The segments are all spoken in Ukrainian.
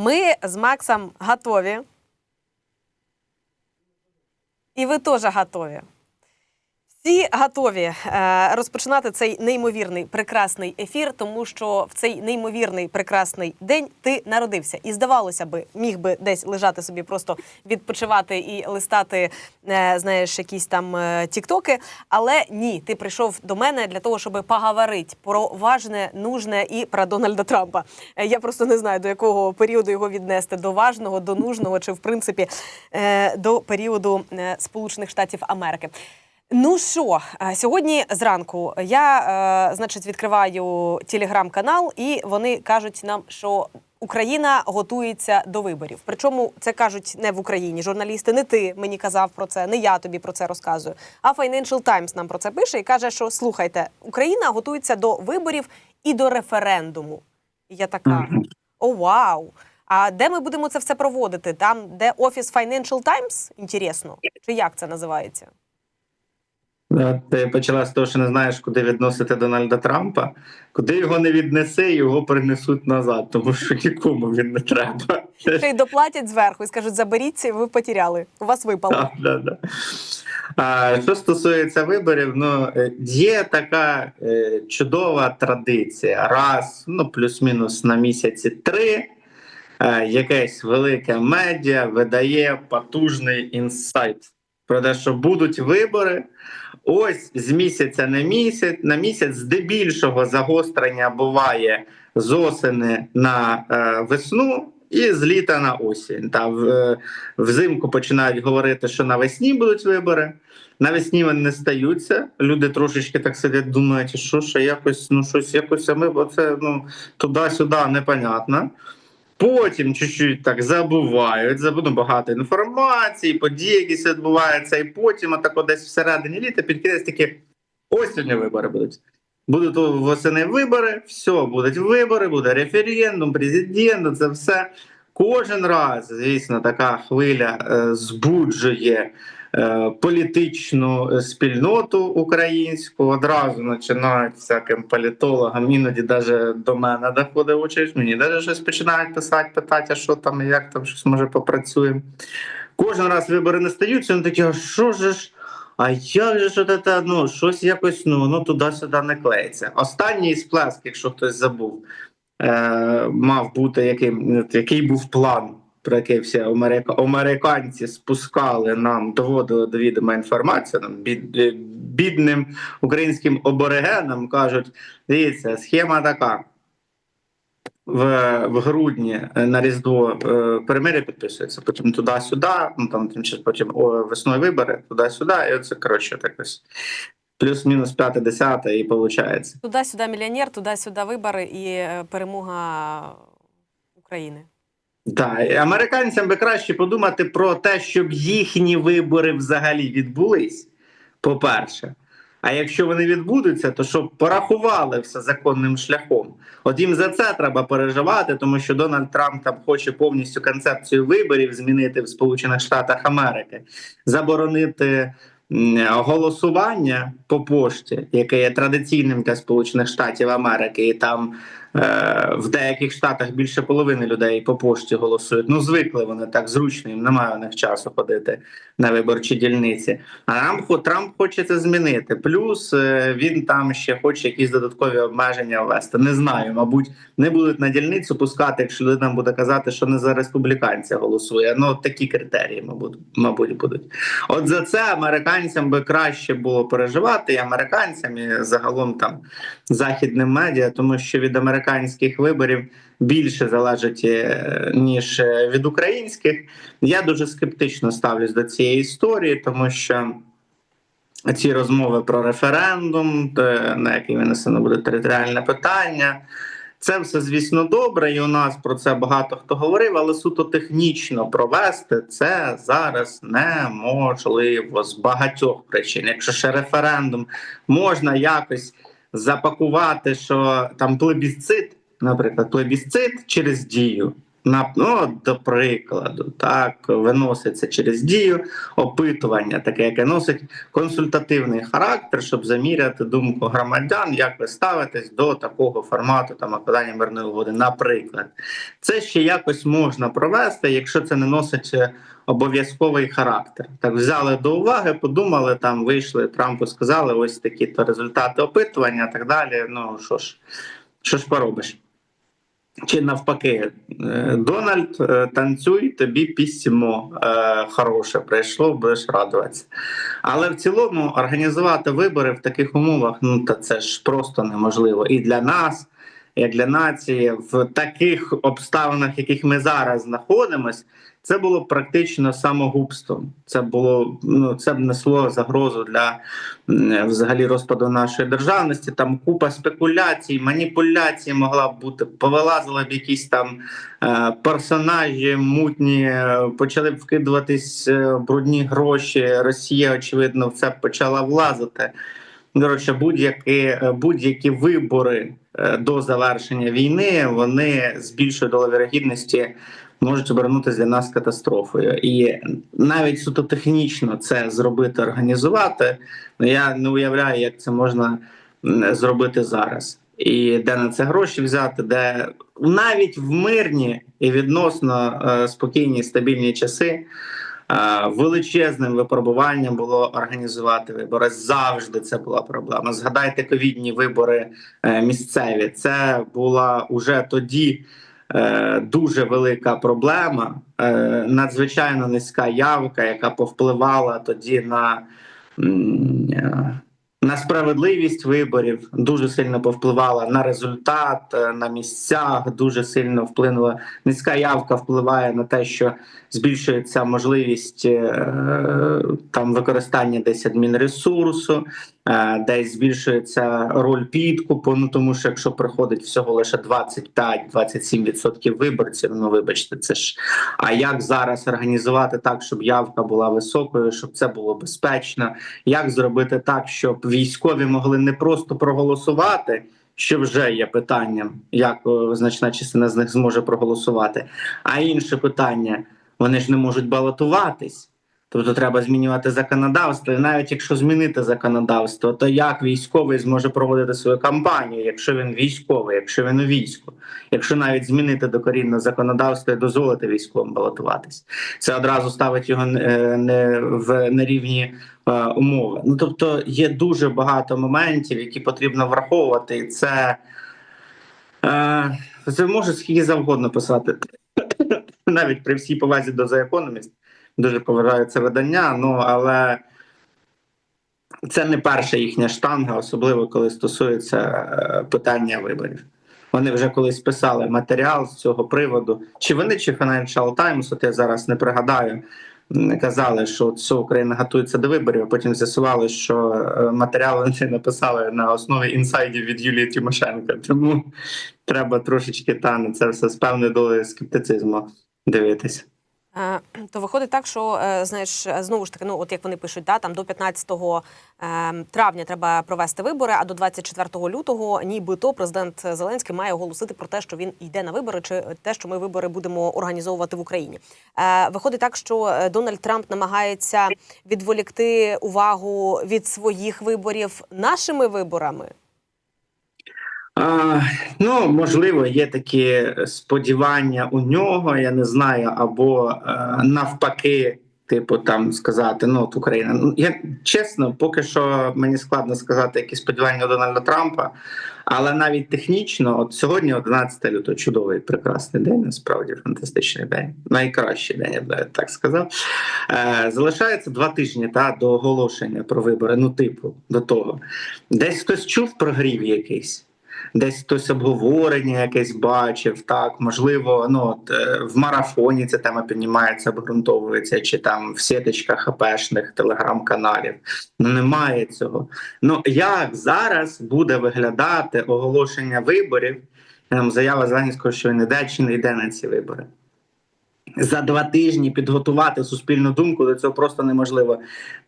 Ми з Максом готові. І ви теж готові. Всі готові е, розпочинати цей неймовірний прекрасний ефір, тому що в цей неймовірний прекрасний день ти народився. І здавалося би, міг би десь лежати собі, просто відпочивати і листати, е, знаєш, якісь там е, тіктоки. Але ні, ти прийшов до мене для того, щоб поговорити про важне, нужне і про Дональда Трампа. Я просто не знаю, до якого періоду його віднести до важного, до нужного, чи в принципі до періоду Сполучених Штатів Америки. Ну що, е, сьогодні зранку я, е, значить, відкриваю телеграм-канал, і вони кажуть нам, що Україна готується до виборів. Причому це кажуть не в Україні. Журналісти, не ти мені казав про це, не я тобі про це розказую. А Financial Times нам про це пише і каже, що слухайте, Україна готується до виборів і до референдуму. І я така: о, вау! А де ми будемо це все проводити? Там, де офіс Financial Times? Інтересно, чи як це називається? Ти почала з того, що не знаєш, куди відносити Дональда Трампа. Куди його не віднеси, його принесуть назад, тому що нікому він не треба. Ще й доплатять зверху і скажуть, заберіться, ви потеряли. У вас випало. Так, да, да. А, що стосується виборів, ну е, є така е, чудова традиція. Раз, ну плюс-мінус на місяці три. е, Якесь велике медіа видає потужний інсайт про те, що будуть вибори. Ось з місяця на місяць на місяць здебільшого загострення буває з осени на е, весну і з літа на осінь. Та в, е, взимку починають говорити, що навесні будуть вибори. Навесні вони не стаються. Люди трошечки так сидять, думають, що ще якось, ну щось якось, ми це ну туди-сюди непонятно. Потім чуть-чуть так забувають, забуду багато інформації, події, якісь відбуваються, і потім, отако десь всередині літа, під кінець такі ось сьогодні вибори будуть. Будуть восени вибори, все, будуть вибори, буде референдум, президент, це все. Кожен раз, звісно, така хвиля е, збуджує політичну спільноту українську. Одразу починають всяким політологам, іноді навіть до мене доходить очередь, мені навіть щось починають писати, питати, а що там, як там щось може попрацюємо. Кожен раз вибори не стаються, вони такі, а що ж. А як же от це, ну, щось якось ну, воно туди-сюди не клеїться. Останній сплеск, якщо хтось забув, е, мав бути який, який був план, про який всі америка, американці спускали нам, доводили до відома інформацію, нам бід, е, бідним українським аборигенам кажуть: дивіться, схема така. В, в грудні е, на Різдво е, перемир'я підписується, потім туди-сюди, ну там тим часом потім о, весною вибори, туди-сюди, і оце коротше так ось плюс-мінус п'яте, десяте, і виходить. Туди-сюди мільйонер, туди-сюди вибори і е, перемога України. Так, американцям би краще подумати про те, щоб їхні вибори взагалі відбулись, по-перше. А якщо вони відбудуться, то щоб порахували все законним шляхом. От їм за це треба переживати, тому що Дональд Трамп там хоче повністю концепцію виборів змінити в Сполучених Штатах Америки, заборонити голосування по пошті, яке є традиційним для Сполучених Штатів Америки, і там в деяких штатах більше половини людей по пошті голосують. Ну звикли вони так зручно, їм немає у них часу ходити на виборчі дільниці. А Трамп, Трамп хоче це змінити. Плюс е, він там ще хоче якісь додаткові обмеження ввести. Не знаю, мабуть, не будуть на дільницю пускати, якщо людина буде казати, що не за республіканця голосує. Ну такі критерії, мабуть, мабуть, будуть. От за це американцям би краще було переживати, і американцям, і загалом там західним медіа, тому що від американських виборів більше залежить е, ніж е, від українських. Я дуже скептично ставлюсь до цієї історії, тому що. Ці розмови про референдум, на який винесено буде територіальне питання. Це все, звісно, добре, і у нас про це багато хто говорив, але суто технічно провести це зараз неможливо з багатьох причин. Якщо ще референдум можна якось запакувати, що там плебісцит, наприклад, плебісцит через дію. Ну, до прикладу, так, виноситься через дію опитування, таке, яке носить консультативний характер, щоб заміряти думку громадян, як ви ставитесь до такого формату там окладання мирної угоди. Наприклад, це ще якось можна провести, якщо це не носить е, обов'язковий характер. Так взяли до уваги, подумали, там вийшли Трампу, сказали, ось такі то результати опитування, так далі. Ну що ж, що ж поробиш? Чи навпаки, е, Дональд, е, танцюй, тобі пісьмо е, хороше прийшло, будеш радуватися. Але в цілому організувати вибори в таких умовах, ну та це ж просто неможливо. І для нас, як для нації, в таких обставинах, в яких ми зараз знаходимося, це було практично самогубством. Це було ну це б несло загрозу для взагалі розпаду нашої державності. Там купа спекуляцій, маніпуляцій могла б бути. Повилазили б якісь там е, персонажі мутні, е, почали б вкидуватись е, брудні гроші. Росія, очевидно, в це почала влазити. Коротше, будь-які, е, будь-які вибори до завершення війни вони з більшою вірогідності можуть обернутися для нас катастрофою. І навіть суто технічно це зробити, організувати. Ну я не уявляю, як це можна зробити зараз. І де на це гроші взяти, де навіть в мирні і відносно е, спокійні стабільні часи е, величезним випробуванням було організувати вибори. Завжди це була проблема. Згадайте ковідні вибори е, місцеві. Це була уже тоді дуже велика проблема, е, надзвичайно низька явка, яка повпливала тоді на. е, на справедливість виборів дуже сильно повпливала на результат е, на місцях. Дуже сильно вплинула низька явка, впливає на те, що збільшується можливість е, там використання десь адмінресурсу, е, десь збільшується роль підкупу. Ну тому що якщо приходить всього лише 25-27% виборців, ну вибачте, це ж а як зараз організувати так, щоб явка була високою, щоб це було безпечно? Як зробити так, щоб військові могли не просто проголосувати? Що вже є питанням, як значна частина з них зможе проголосувати. А інше питання: вони ж не можуть балотуватись. Тобто треба змінювати законодавство. І навіть якщо змінити законодавство, то як військовий зможе проводити свою кампанію, якщо він військовий, якщо він у війську, якщо навіть змінити докорінне законодавство і дозволити військовим балотуватись, це одразу ставить його е, не в нерівні е, умови. Ну тобто є дуже багато моментів, які потрібно враховувати, і це, е, це може скільки завгодно писати. Навіть при всій повазі до The Economist, дуже поважаю це видання, ну але це не перша їхня штанга, особливо коли стосується е, питання виборів. Вони вже колись писали матеріал з цього приводу. Чи вони, чи Financial Times, от я зараз не пригадаю, казали, що все, Україна готується до виборів, а потім з'ясували, що е, матеріал вони написали на основі інсайдів від Юлії Тимошенко. Тому треба трошечки та на це все з певною долею скептицизму дивитися. Е, То виходить так, що е, знаєш, знову ж таки, ну от як вони пишуть, да, там до 15 е, травня треба провести вибори, а до 24 лютого, нібито президент Зеленський має оголосити про те, що він йде на вибори, чи те, що ми вибори будемо організовувати в Україні. Виходить так, що Дональд Трамп намагається відволікти увагу від своїх виборів нашими виборами. А, ну, можливо, є такі сподівання у нього, я не знаю, або е, навпаки, типу, там сказати, ну от Україна. Ну, я чесно, поки що мені складно сказати, які сподівання Дональда Трампа, але навіть технічно, от сьогодні, 11 лютого, чудовий прекрасний день, насправді фантастичний день, найкращий день, я б так сказав. Е, залишається два тижні та, до оголошення про вибори. Ну, типу, до того. Десь хтось чув про грів якийсь десь хтось обговорення якесь бачив. Так, можливо, ну от е, в марафоні ця тема піднімається, обґрунтовується, чи там в сіточках ХПшних телеграм-каналів. Ну немає цього. Ну як зараз буде виглядати оголошення виборів? Ем, Заява Зеленського, що він іде чи не йде на ці вибори. За два тижні підготувати суспільну думку до цього просто неможливо.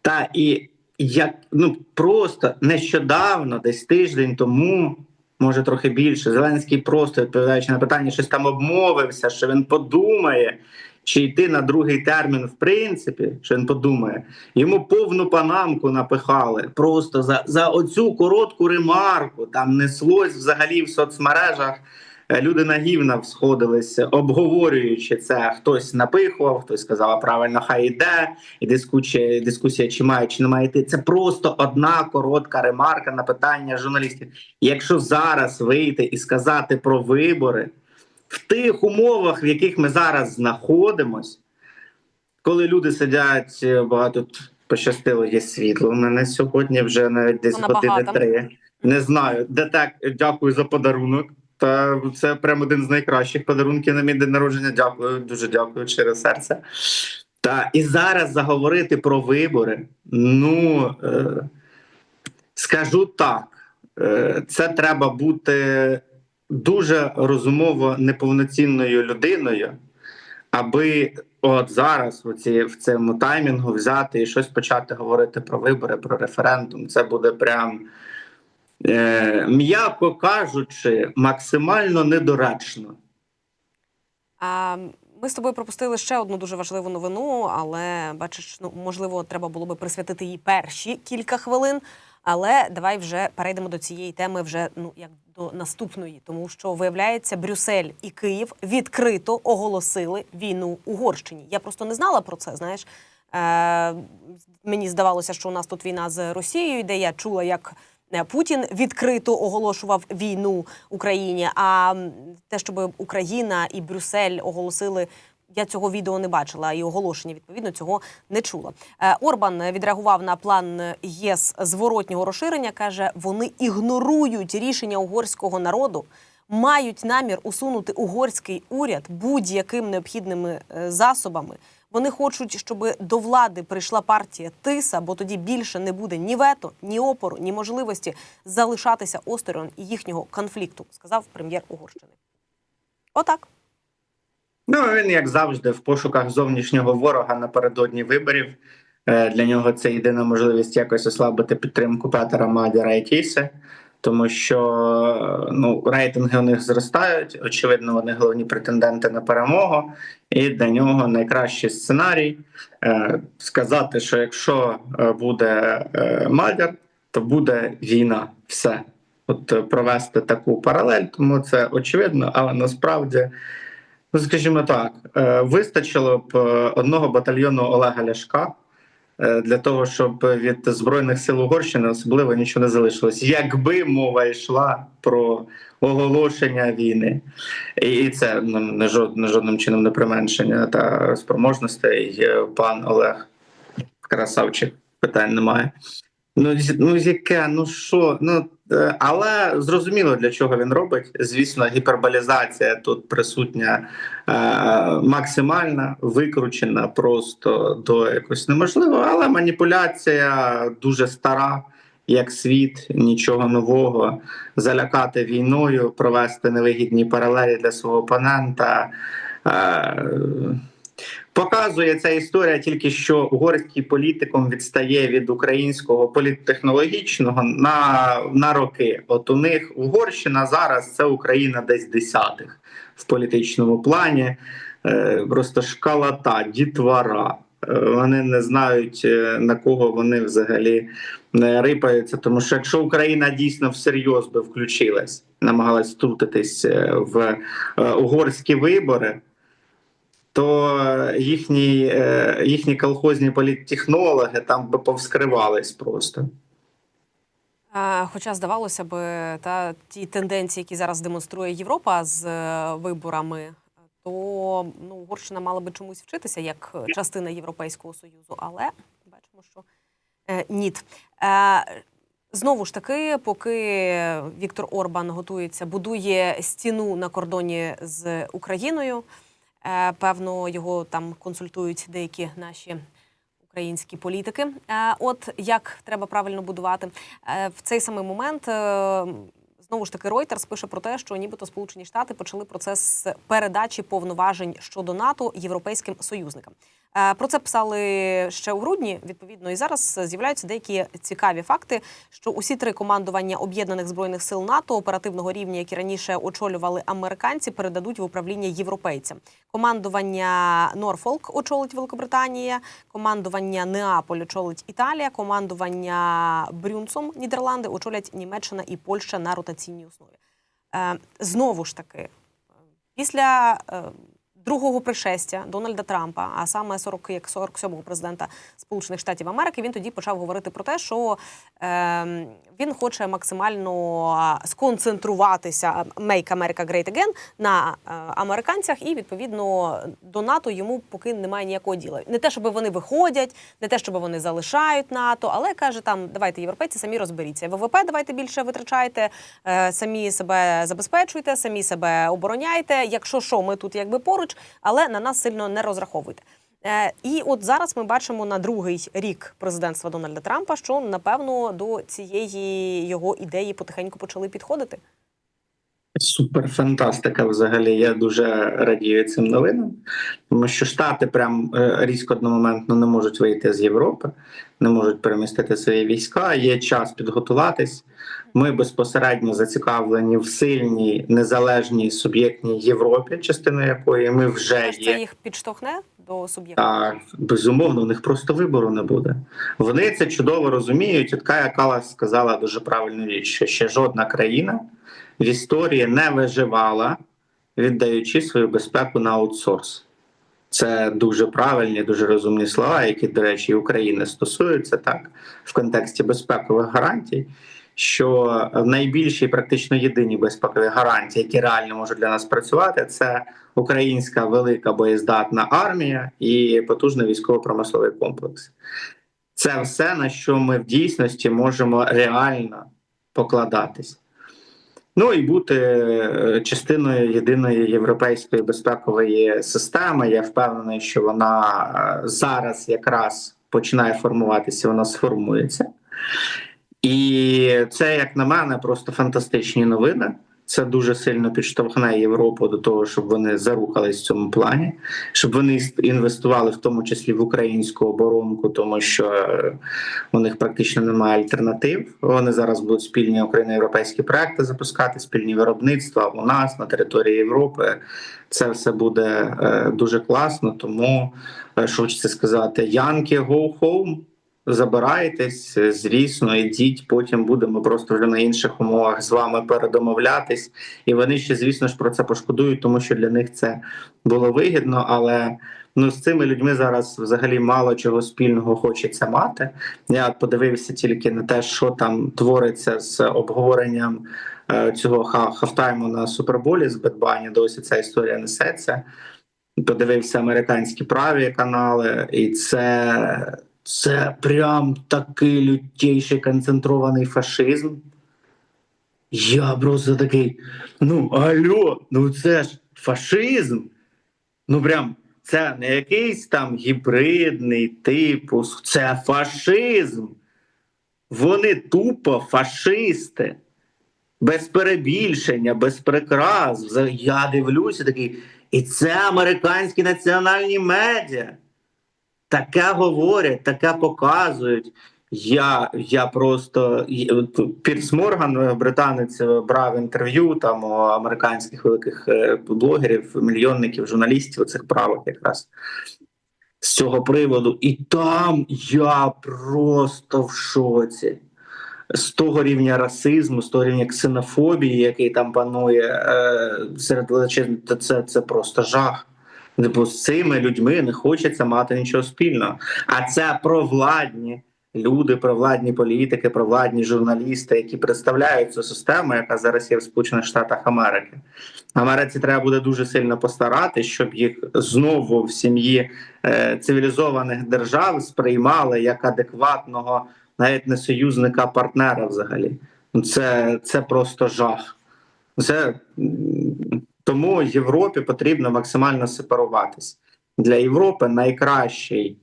Та і як ну просто нещодавно, десь тиждень тому, може трохи більше. Зеленський просто відповідаючи на питання, щось там обмовився, що він подумає, чи йти на другий термін, в принципі, що він подумає. Йому повну панамку напихали просто за, за оцю коротку ремарку. Там неслось взагалі в соцмережах. Е, Люди на гівна сходилися, обговорюючи це. Хтось напихував, хтось сказав, правильно, хай іде. І дискусія, дискусія, чи має, чи не має йти. Це просто одна коротка ремарка на питання журналістів. Якщо зараз вийти і сказати про вибори в тих умовах, в яких ми зараз знаходимось, коли люди сидять, е, багато пощастило, є світло. У мене сьогодні вже навіть десь Ну, години три. Не знаю, де так дякую за подарунок. Та це прям один з найкращих подарунків на мій день народження. Дякую, дуже дякую через серце. Та і зараз заговорити про вибори. Ну е, скажу так, е, це треба бути дуже розумово неповноцінною людиною, аби от зараз, в, ці, в цьому таймінгу, взяти і щось почати говорити про вибори, про референдум. Це буде прям, е, м'яко кажучи, максимально недоречно. А, ми з тобою пропустили ще одну дуже важливу новину, але бачиш, ну можливо, треба було би присвятити їй перші кілька хвилин. Але давай вже перейдемо до цієї теми вже ну як до наступної, тому що виявляється, Брюссель і Київ відкрито оголосили війну Угорщині. Я просто не знала про це. Знаєш, е, мені здавалося, що у нас тут війна з Росією, де я чула, як Путін відкрито оголошував війну Україні. А те, щоб Україна і Брюссель оголосили. Я цього відео не бачила і оголошення відповідно цього не чула. Е, Орбан відреагував на план ЄС зворотнього розширення. каже, вони ігнорують рішення угорського народу, мають намір усунути угорський уряд будь-яким необхідними е, засобами. Вони хочуть, щоб до влади прийшла партія Тиса, бо тоді більше не буде ні вето, ні опору, ні можливості залишатися осторонь їхнього конфлікту, сказав прем'єр Угорщини. Отак. Ну, він, як завжди, в пошуках зовнішнього ворога напередодні виборів. Е, Для нього це єдина можливість якось ослабити підтримку Петера Мадяра і Тіси, тому що е, ну, рейтинги у них зростають. Очевидно, вони головні претенденти на перемогу, і для нього найкращий сценарій е, сказати, що якщо е, буде е, Мадяр, то буде війна. Все. От провести таку паралель, тому це очевидно, але насправді. Ну, скажімо так, вистачило б одного батальйону Олега Ляшка для того, щоб від збройних сил Угорщини особливо нічого не залишилось, якби мова йшла про оголошення війни, і це ну, не жод, жодним чином не применшення та спроможностей. е, Пан Олег красавчик, питань немає. Ну, ну яке, ну що, ну е, але зрозуміло для чого він робить. Звісно, гіперболізація тут присутня е, максимальна, викручена просто до якось неможливого, але маніпуляція дуже стара, як світ, нічого нового. Залякати війною, провести невигідні паралелі для свого опонента. Е, Показує ця історія тільки що угорський політикум відстає від українського політтехнологічного на, на роки. От у них Угорщина зараз це Україна десь десятих в політичному плані. Е, просто шкалата, дітвора. Е, Вони не знають е, на кого вони взагалі не рипаються. Тому що якщо Україна дійсно всерйоз би включилась, намагалась втрутитись в угорські вибори то їхні, е, їхні колхозні політтехнологи там би повскривались просто. Е, Хоча здавалося б, та ті тенденції, які зараз демонструє Європа з е, виборами, то ну Угорщина мала би чомусь вчитися як частина Європейського союзу, але бачимо, що е, ніт. Е, Знову ж таки, поки Віктор Орбан готується, будує стіну на кордоні з Україною. Е, Певно, його там консультують деякі наші українські політики. Е, От як треба правильно будувати Е, в цей самий момент. Знову ж таки, Reuters пише про те, що нібито Сполучені Штати почали процес передачі повноважень щодо НАТО європейським союзникам. Е, Про це писали ще у грудні. Відповідно, і зараз з'являються деякі цікаві факти, що усі три командування об'єднаних збройних сил НАТО оперативного рівня, які раніше очолювали американці, передадуть в управління європейцям. Командування Норфолк очолить Великобританія, командування Неаполь очолить Італія, командування Брюнсом Нідерланди очолять Німеччина і Польща на ротаційній основі. Е, Знову ж таки, після е, другого пришестя Дональда Трампа, а саме 40, як 47-го президента Сполучених Штатів Америки, він тоді почав говорити про те, що е, він хоче максимально сконцентруватися «Make America Great Again» на е, американцях, і відповідно до НАТО йому поки немає ніякого діла. Не те, щоб вони виходять, не те, щоб вони залишають НАТО, але каже там: давайте європейці самі розберіться. ВВП давайте більше витрачайте, е, самі себе забезпечуйте, самі себе обороняйте. Якщо що, ми тут якби поруч, але на нас сильно не розраховуйте. Е, І от зараз ми бачимо на другий рік президентства Дональда Трампа, що напевно до цієї його ідеї потихеньку почали підходити. Супер фантастика взагалі. Я дуже радію цим новинам, тому що Штати прям е, різко одномоментно не можуть вийти з Європи, не можуть перемістити свої війська. Є час підготуватись. Ми безпосередньо зацікавлені в сильній незалежній суб'єктній Європі, частиною якої ми вже є. це їх підштовхне до суб'єкту. Так, безумовно, у них просто вибору не буде. Вони це чудово розуміють. От Кая Калас сказала дуже правильну річ, що ще жодна країна в історії не виживала, віддаючи свою безпеку на аутсорс. Це дуже правильні, дуже розумні слова, які, до речі, України стосуються так в контексті безпекових гарантій. Що найбільші, практично єдині безпекові гарантії, які реально можуть для нас працювати, це українська велика боєздатна армія і потужний військово-промисловий комплекс. Це все, на що ми в дійсності можемо реально покладатись. Ну і бути е, частиною єдиної європейської безпекової системи. Я впевнений, що вона е, зараз якраз починає формуватися, вона сформується. І це, як на мене, просто фантастичні новини. Це дуже сильно підштовхне Європу до того, щоб вони зарухались в цьому плані, щоб вони інвестували в тому числі в українську оборонку, тому що е, у них практично немає альтернатив. Вони зараз будуть спільні україно-європейські проекти запускати, спільні виробництва у нас на території Європи. Це все буде е, дуже класно. Тому е, що хочеться сказати, Янки, go home. Забирайтесь, е, звісно, ідіть. Потім будемо просто вже на інших умовах з вами передомовлятись. І вони ще, звісно ж, про це пошкодують, тому що для них це було вигідно. Але ну з цими людьми зараз взагалі мало чого спільного хочеться мати. Я подивився тільки на те, що там твориться з обговоренням е, цього хафтайму на суперболі з Бетбані. Досі ця історія несеться. Подивився американські праві канали, і це. Це прям такий лютейший концентрований фашизм. Я просто такий. Ну, алло, ну це ж фашизм. Ну, прям, це не якийсь там гібридний типу, це фашизм. Вони тупо фашисти. Без перебільшення, без прикрас. Я дивлюся такий. І це американські національні медіа таке говорять, таке показують. Я я просто Пірс Морган, е, британець, е, брав інтерв'ю там у американських великих е, блогерів, мільйонників, журналістів цих правок якраз з цього приводу. І там я просто в шоці. З того рівня расизму, з того рівня ксенофобії, який там панує е, серед величезних, це, це просто жах. Типу, з цими людьми не хочеться мати нічого спільного. А це провладні люди, провладні політики, провладні журналісти, які представляють цю систему, яка зараз є в Сполучених Штатах Америки. Америці треба буде дуже сильно постаратись, щоб їх знову в сім'ї е, цивілізованих держав сприймали як адекватного, навіть не союзника, а партнера взагалі. Це, це просто жах. Це тому Європі потрібно максимально сепаруватись. Для Європи найкращий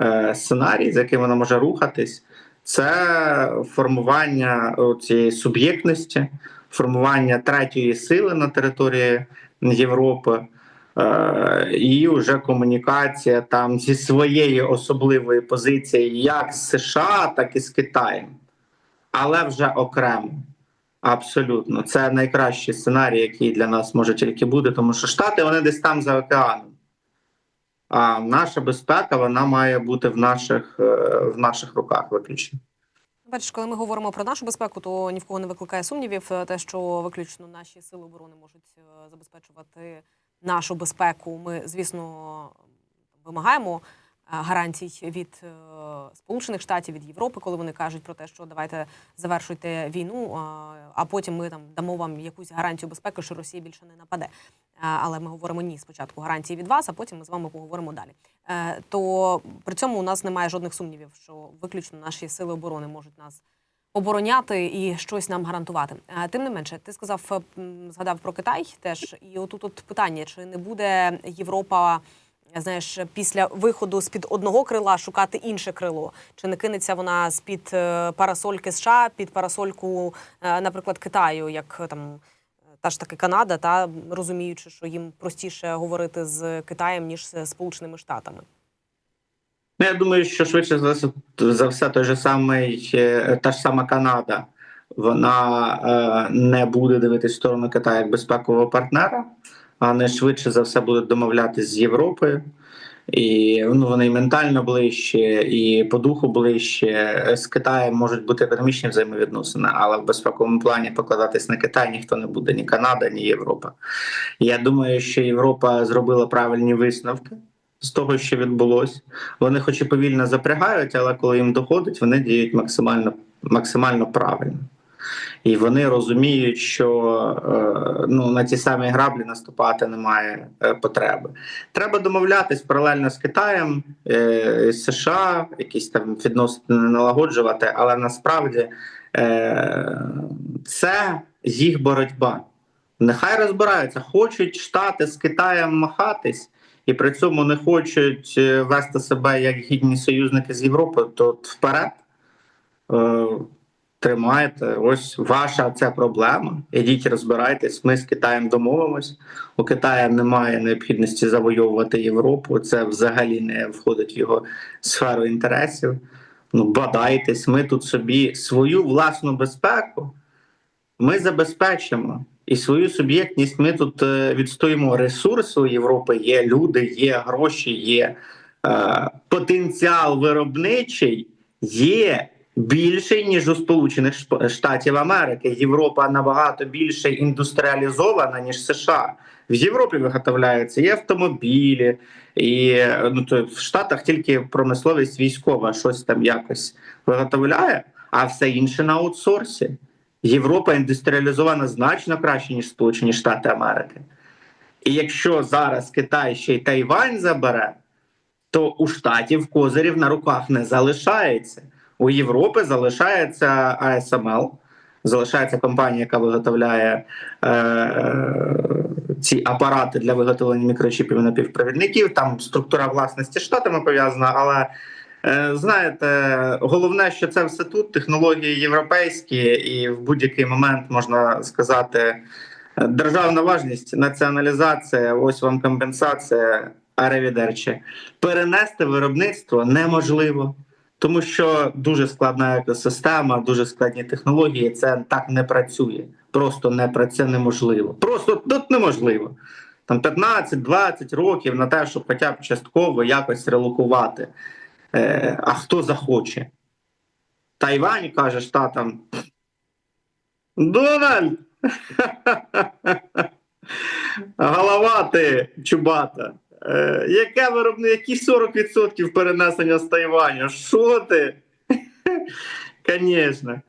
е, сценарій, з яким вона може рухатись, це формування цієї суб'єктності, формування третьої сили на території Європи, Е, і вже комунікація там зі своєї особливої позиції, як з США, так і з Китаєм, але вже окремо. Абсолютно, це найкращий сценарій, який для нас може тільки бути, тому що Штати вони десь там за океаном. А наша безпека вона має бути в наших, е, в наших руках виключно. Бачиш, коли ми говоримо про нашу безпеку, то ні в кого не викликає сумнівів е, те, що виключно наші сили оборони можуть е, забезпечувати нашу безпеку. Ми, звісно, вимагаємо гарантій від е, Сполучених Штатів, від Європи, коли вони кажуть про те, що давайте завершуйте війну, а- а потім ми там дамо вам якусь гарантію безпеки, що Росія більше не нападе. Е, Але ми говоримо ні, спочатку гарантії від вас, а потім ми з вами поговоримо далі. Е, То при цьому у нас немає жодних сумнівів, що виключно наші сили оборони можуть нас обороняти і щось нам гарантувати. Е, Тим не менше, ти сказав, е, згадав про Китай теж, і отут от питання: чи не буде Європа? Знаєш, після виходу з під одного крила шукати інше крило, чи не кинеться вона з під парасольки США під парасольку, е, наприклад, Китаю, як е, там е, та ж таки Канада, та розуміючи, що їм простіше говорити з Китаєм ніж з Сполученими Штатами. Ну, я думаю, що швидше за все, за все той же самий, е, та ж сама Канада, вона е, не буде дивитись в сторону Китаю як безпекового партнера, не швидше за все буде домовлятися з Європою. І ну, вони і ментально ближче, і по духу ближче. З Китаєм можуть бути економічні взаємовідносини, але в безпековому плані покладатись на Китай ніхто не буде, ні Канада, ні Європа. Я думаю, що Європа зробила правильні висновки з того, що відбулося. Вони, хоч і повільно запрягають, але коли їм доходить, вони діють максимально, максимально правильно. І вони розуміють, що е, ну, на ті самі граблі наступати немає е, потреби. Треба домовлятись паралельно з Китаєм, е, з США, якісь там відносини налагоджувати, але насправді це їх боротьба. Нехай розбираються, хочуть Штати з Китаєм махатись і при цьому не хочуть вести себе як гідні союзники з Європи, то вперед е, тримайте. Ось ваша ця проблема. Ідіть розбирайтесь. Ми з Китаєм домовимось. У Китаю немає необхідності завойовувати Європу. Це взагалі не входить в його сферу інтересів. Ну, бадайтесь, ми тут собі свою власну безпеку ми забезпечимо. І свою суб'єктність ми тут е, відстоїмо ресурси Європи. Є люди, є гроші, є е, потенціал виробничий, є більший ніж у Сполучених Штатів Америки. Європа набагато більше індустріалізована ніж США. В Європі виготовляються і автомобілі, і ну то в Штатах тільки промисловість військова щось там якось виготовляє, а все інше на аутсорсі. Європа індустріалізована значно краще, ніж Сполучені Штати Америки. І якщо зараз Китай ще й Тайвань забере, то у Штатів козирів на руках не залишається. У Європи залишається ASML, залишається компанія, яка виготовляє е, ці апарати для виготовлення мікрочіпів і напівпровідників. Там структура власності штатами пов'язана, але Е, Знаєте, головне, що це все тут технології європейські, і в будь-який момент можна сказати, е, державна важність, націоналізація, ось вам компенсація, аревідерчі. Перенести виробництво неможливо, тому що дуже складна екосистема, дуже складні технології. Це так не працює. Просто не працює неможливо. Просто тут неможливо. Там 15-20 років на те, щоб хоча б частково якось релокувати. Е, а хто захоче? Тайвань каже штатам. Дональд! Голова ти чубата. Е, яке виробне, які 40% перенесення з Тайваню? Що ти? Звісно.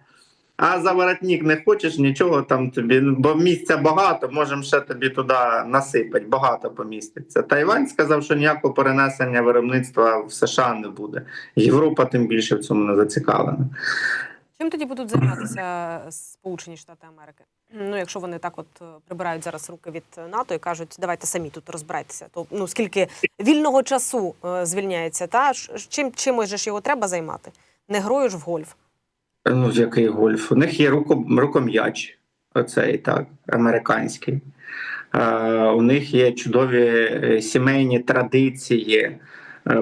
А за воротник не хочеш нічого там тобі, ну, бо місця багато, можемо ще тобі туди насипати, багато поміститься. Тайвань сказав, що ніякого перенесення виробництва в США не буде. Європа тим більше в цьому не зацікавлена. Чим тоді будуть займатися Сполучені Штати Америки? Ну, якщо вони так от е, прибирають зараз руки від НАТО і кажуть, давайте самі тут розбирайтеся. То ну скільки вільного часу е, звільняється, та чим чимось же ж його треба займати? Не грою ж в гольф. Ну, який гольф? У них є руко, руком'яч, оцей так, американський. Е, У них є чудові е, сімейні традиції е,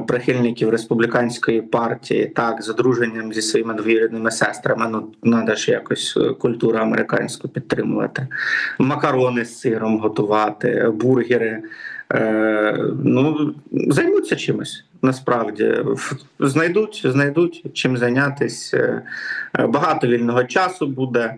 прихильників республіканської партії, так, з одруженням зі своїми двоюрідними сестрами. Ну, треба ж якось е, культуру американську підтримувати. Макарони з сиром готувати, бургери. Е, ну, займуться чимось. Насправді знайдуть, знайдуть чим зайнятися. Е, е, Багато вільного часу буде.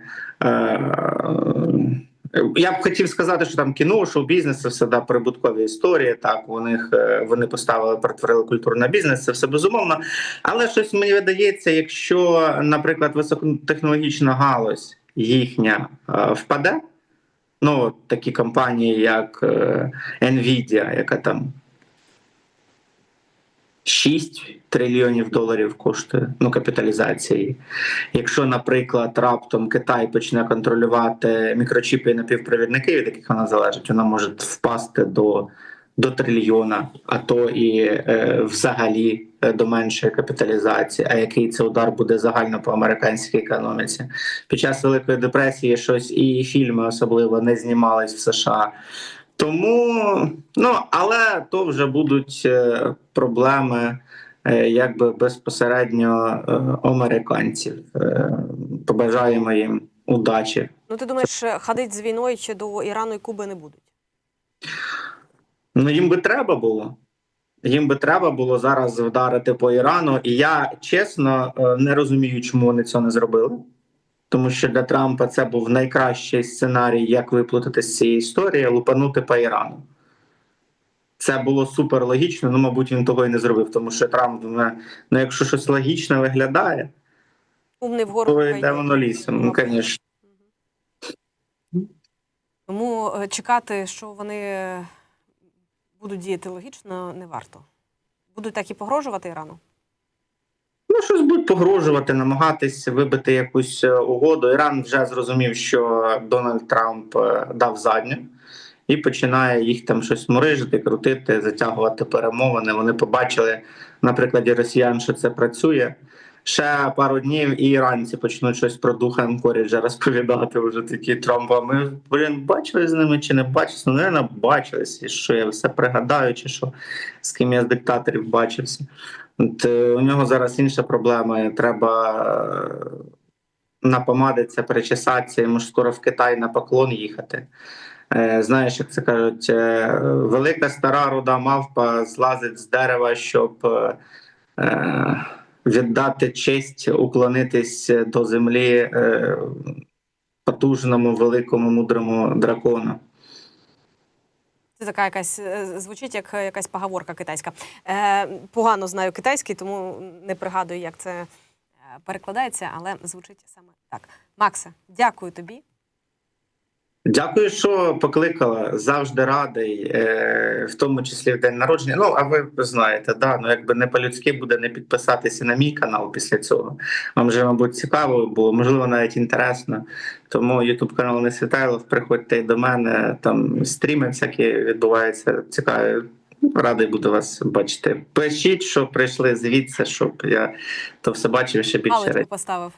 Я б хотів сказати, що там кіно, шоу-бізнес це все да, прибуткові історії. Так, у них е, вони поставили, перетворили культуру на бізнес, це все безумовно. Але щось мені видається, якщо, наприклад, високотехнологічна галузь їхня е, впаде, ну такі компанії, як е, Nvidia, яка там 6 трильйонів доларів коштує ну, капіталізації. Якщо, наприклад, раптом Китай почне контролювати мікрочіпи і напівпровідники, від яких вона залежить, вона може впасти до, до трильйона, а то і е, взагалі е, до меншої капіталізації. А який це удар буде загально по американській економіці? Під час Великої депресії щось і фільми особливо не знімались в США. Тому, ну але то вже будуть е, проблеми е, якби безпосередньо е, американців. Побажаємо їм удачі. Ну ти думаєш, ходить з війною чи до Ірану і Куби не будуть? Ну їм би треба було. Їм би треба було зараз вдарити по Ірану. І я чесно не розумію, чому вони цього не зробили. Тому що для Трампа це був найкращий сценарій, як виплутати з цієї історії, лупанути по Ірану. Це було супер логічно, ну, мабуть, він того і не зробив, тому що Трамп думає, ну якщо щось логічне виглядає, Умний вгору. то йде воно лісом. Ну, звісно. Тому е, чекати, що вони будуть діяти логічно, не варто. Будуть так і погрожувати Ірану. Ну, щось будуть погрожувати, намагатись вибити якусь е, угоду. Іран вже зрозумів, що Дональд Трамп е, дав задню і починає їх там щось мурижити, крутити, затягувати перемовини. Вони побачили на прикладі росіян, що це працює. Ще пару днів і іранці почнуть щось про духа Анкоріджа розповідати. Вже такі Трампа. Ми блін, бачили з ними чи не бачилися? Ну, не бачились. Що я все пригадаю, чи що з ким я з диктаторів бачився. От, е, у нього зараз інша проблема. Треба е, напомадитися, перечесатися, йому ж скоро в Китай на поклон їхати. Е, Знаєш, як це кажуть, велика стара руда мавпа злазить з дерева, щоб віддати честь, уклонитись до землі потужному, великому, мудрому дракону. Це така якась е, звучить як е, якась поговорка китайська. Е, погано знаю китайський, тому не пригадую, як це е, перекладається, але звучить саме так. Макса, дякую тобі. Дякую, що покликала. Завжди радий, е, в тому числі в день народження. Ну, а ви знаєте, да, ну якби не по-людськи буде не підписатися на мій канал після цього. Вам вже, мабуть, цікаво, бо можливо навіть інтересно. Тому YouTube канал не Світайлов, приходьте і до мене. Там стріми всякі відбуваються. Цікаві. Радий буду вас бачити. Пишіть, що прийшли звідси, щоб я то все бачив ще більше. Галочку поставив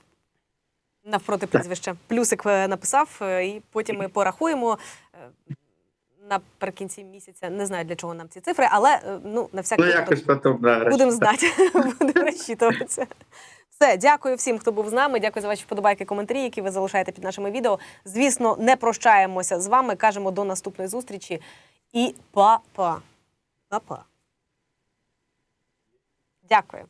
навпроти прізвища. Плюсик е, написав, е, і потім ми порахуємо е, наприкінці місяця. Не знаю, для чого нам ці цифри, але ну на всякий Ну, випадок да, будемо знати, будемо розчитуватися. Все, дякую всім, хто був з нами. Дякую за ваші вподобайки, коментарі, які ви залишаєте під нашими відео. Звісно, не прощаємося з вами. Кажемо до наступної зустрічі. І па-па. Па-па. Дякую.